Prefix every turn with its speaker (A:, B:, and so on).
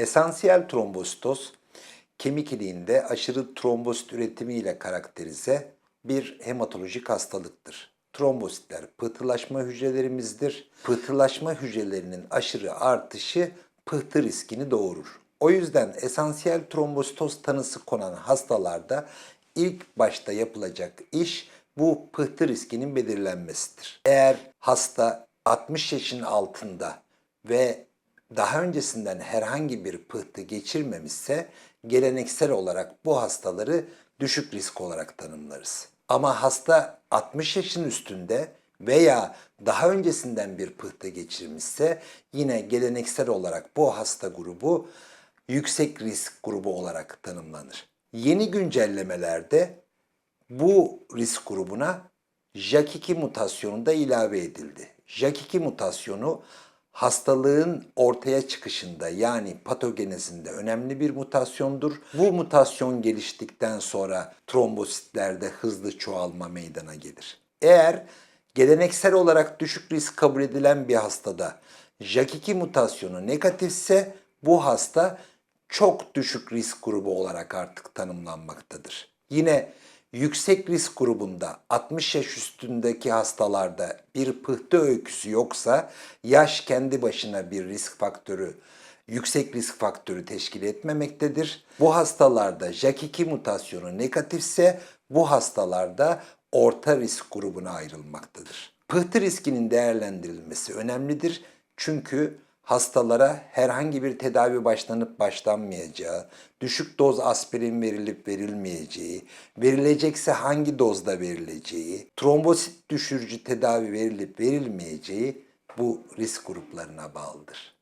A: Esansiyel trombositoz, kemik iliğinde aşırı trombosit üretimiyle karakterize bir hematolojik hastalıktır. Trombositler pıhtılaşma hücrelerimizdir. Pıhtılaşma hücrelerinin aşırı artışı pıhtı riskini doğurur. O yüzden esansiyel trombositoz tanısı konan hastalarda ilk başta yapılacak iş bu pıhtı riskinin belirlenmesidir. Eğer hasta 60 yaşın altında ve daha öncesinden herhangi bir pıhtı geçirmemişse geleneksel olarak bu hastaları düşük risk olarak tanımlarız. Ama hasta 60 yaşın üstünde veya daha öncesinden bir pıhtı geçirmişse yine geleneksel olarak bu hasta grubu yüksek risk grubu olarak tanımlanır. Yeni güncellemelerde bu risk grubuna JAK2 mutasyonu da ilave edildi. JAK2 mutasyonu hastalığın ortaya çıkışında yani patogenezinde önemli bir mutasyondur. Bu mutasyon geliştikten sonra trombositlerde hızlı çoğalma meydana gelir. Eğer geleneksel olarak düşük risk kabul edilen bir hastada JAK2 mutasyonu negatifse bu hasta çok düşük risk grubu olarak artık tanımlanmaktadır. Yine yüksek risk grubunda 60 yaş üstündeki hastalarda bir pıhtı öyküsü yoksa yaş kendi başına bir risk faktörü yüksek risk faktörü teşkil etmemektedir. Bu hastalarda JAK2 mutasyonu negatifse bu hastalarda orta risk grubuna ayrılmaktadır. Pıhtı riskinin değerlendirilmesi önemlidir. Çünkü hastalara herhangi bir tedavi başlanıp başlanmayacağı, düşük doz aspirin verilip verilmeyeceği, verilecekse hangi dozda verileceği, trombosit düşürücü tedavi verilip verilmeyeceği bu risk gruplarına bağlıdır.